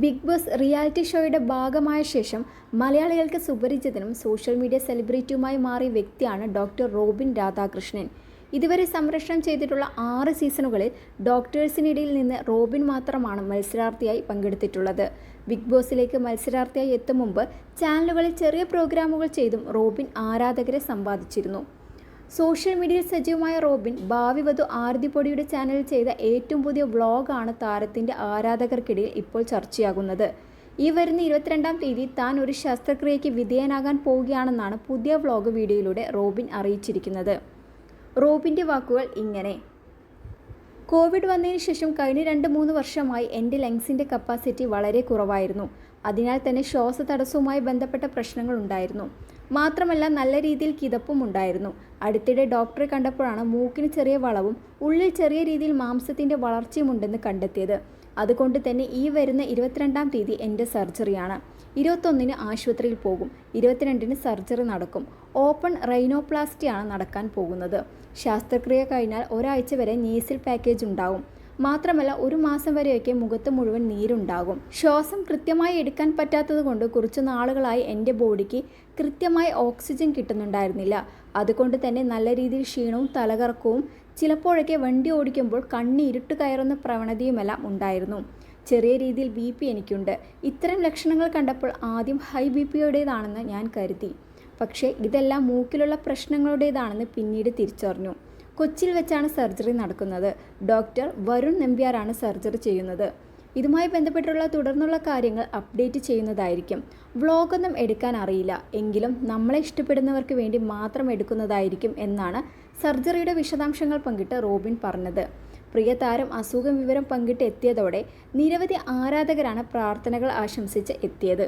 Big boss reality ഷോയുടെ ഭാഗമായ ശേഷം മലയാളികൾക്ക് സുപരിചിതനും സോഷ്യൽ മീഡിയ സെലിബ്രിറ്റിയുമായി മാറിയ വ്യക്തിയാണ് ഡോക്ടർ റോബിൻ രാധാകൃഷ്ണൻ. ഇതുവരെ സംരക്ഷണം ചെയ്തിട്ടുള്ള ആറ് സീസണുകളിൽ ഡോക്ടേഴ്സിനിടയിൽ നിന്ന് റോബിൻ മാത്രമാണ് മത്സരാർത്ഥിയായി പങ്കെടുത്തിട്ടുള്ളത്. ബിഗ് ബോസിലേക്ക് മത്സരാർത്ഥിയായി എത്തും മുമ്പ് ചാനലുകളിൽ ചെറിയ പ്രോഗ്രാമുകൾ ചെയ്തും റോബിൻ ആരാധകരെ സമ്പാദിച്ചിരുന്നു. സോഷ്യൽ മീഡിയയിൽ സജീവമായ റോബിൻ ഭാവി വധു ആർതി പൊടിയുടെ ചാനലിൽ ചെയ്ത ഏറ്റവും പുതിയ വ്ളോഗാണ് താരത്തിന്റെ ആരാധകർക്കിടയിൽ ഇപ്പോൾ ചർച്ചയാകുന്നത്. ഈ വരുന്ന ഇരുപത്തിരണ്ടാം തീയതി താൻ ഒരു ശസ്ത്രക്രിയയ്ക്ക് വിധേയനാകാൻ പോവുകയാണെന്നാണ് പുതിയ വ്ളോഗ് വീഡിയോയിലൂടെ റോബിൻ അറിയിച്ചിരിക്കുന്നത്. റോബിന്റെ വാക്കുകൾ ഇങ്ങനെ. കോവിഡ് വന്നതിന് ശേഷം കഴിഞ്ഞ രണ്ട് മൂന്ന് വർഷമായി എന്റെ ലങ്സിന്റെ കപ്പാസിറ്റി വളരെ കുറവായിരുന്നു. അതിനാൽ തന്നെ ശ്വാസതടസ്സവുമായി ബന്ധപ്പെട്ട പ്രശ്നങ്ങൾ ഉണ്ടായിരുന്നു. മാത്രമല്ല നല്ല രീതിയിൽ കിതപ്പും ഉണ്ടായിരുന്നു. അടുത്തിടെ ഡോക്ടറെ കണ്ടപ്പോഴാണ് മൂക്കിന് ചെറിയ വളവും ഉള്ളിൽ ചെറിയ രീതിയിൽ മാംസത്തിന്റെ വളർച്ചയും ഉണ്ടെന്ന് കണ്ടെത്തിയത്. അതുകൊണ്ട് തന്നെ ഈ വരുന്ന ഇരുപത്തിരണ്ടാം തീയതി എന്റെ സർജറിയാണ്. ഇരുപത്തൊന്നിന് ആശുപത്രിയിൽ പോകും. ഇരുപത്തിരണ്ടിന് സർജറി നടക്കും. ഓപ്പൺ റൈനോപ്ലാസ്റ്റിയാണ് നടക്കാൻ പോകുന്നത്. ശാസ്ത്രക്രിയ കഴിഞ്ഞാൽ ഒരാഴ്ച വരെ നീസിൽ പാക്കേജ് ഉണ്ടാവും. മാത്രമല്ല ഒരു മാസം വരെയൊക്കെ മുഖത്ത് മുഴുവൻ നീരുണ്ടാകും. ശ്വാസം കൃത്യമായി എടുക്കാൻ പറ്റാത്തത് കൊണ്ട് കുറച്ച് നാളുകളായി എന്റെ ബോഡിക്ക് കൃത്യമായി ഓക്സിജൻ കിട്ടുന്നുണ്ടായിരുന്നില്ല. അതുകൊണ്ട് തന്നെ നല്ല രീതിയിൽ ക്ഷീണവും തലകറക്കവും ചിലപ്പോഴൊക്കെ വണ്ടി ഓടിക്കുമ്പോൾ കണ്ണി ഇരുട്ട് കയറുന്ന പ്രവണതയുമെല്ലാം ഉണ്ടായിരുന്നു. ചെറിയ രീതിയിൽ ബി പി എനിക്കുണ്ട്. ഇത്തരം ലക്ഷണങ്ങൾ കണ്ടപ്പോൾ ആദ്യം ഹൈ ബി പിയുടേതാണെന്ന് ഞാൻ കരുതി. പക്ഷേ ഇതെല്ലാം മൂക്കിലുള്ള പ്രശ്നങ്ങളുടേതാണെന്ന് പിന്നീട് തിരിച്ചറിഞ്ഞു. കൊച്ചിയിൽ വെച്ചാണ് സർജറി നടക്കുന്നത്. ഡോക്ടർ വരുൺ നമ്പ്യാറാണ് സർജറി ചെയ്യുന്നത്. ഇതുമായി ബന്ധപ്പെട്ടുള്ള തുടർന്നുള്ള കാര്യങ്ങൾ അപ്ഡേറ്റ് ചെയ്യുന്നതായിരിക്കും. വ്ളോഗൊന്നും എടുക്കാൻ അറിയില്ല. എങ്കിലും നമ്മളെ ഇഷ്ടപ്പെടുന്നവർക്ക് വേണ്ടി മാത്രം എടുക്കുന്നതായിരിക്കും എന്നാണ് സർജറിയുടെ വിശദാംശങ്ങൾ പങ്കിട്ട് റോബിൻ പറഞ്ഞത്. പ്രിയ താരം അസുഖം വിവരം പങ്കിട്ട് എത്തിയതോടെ നിരവധി ആരാധകരാണ് പ്രാർത്ഥനകൾ ആശംസിച്ച് എത്തിയത്.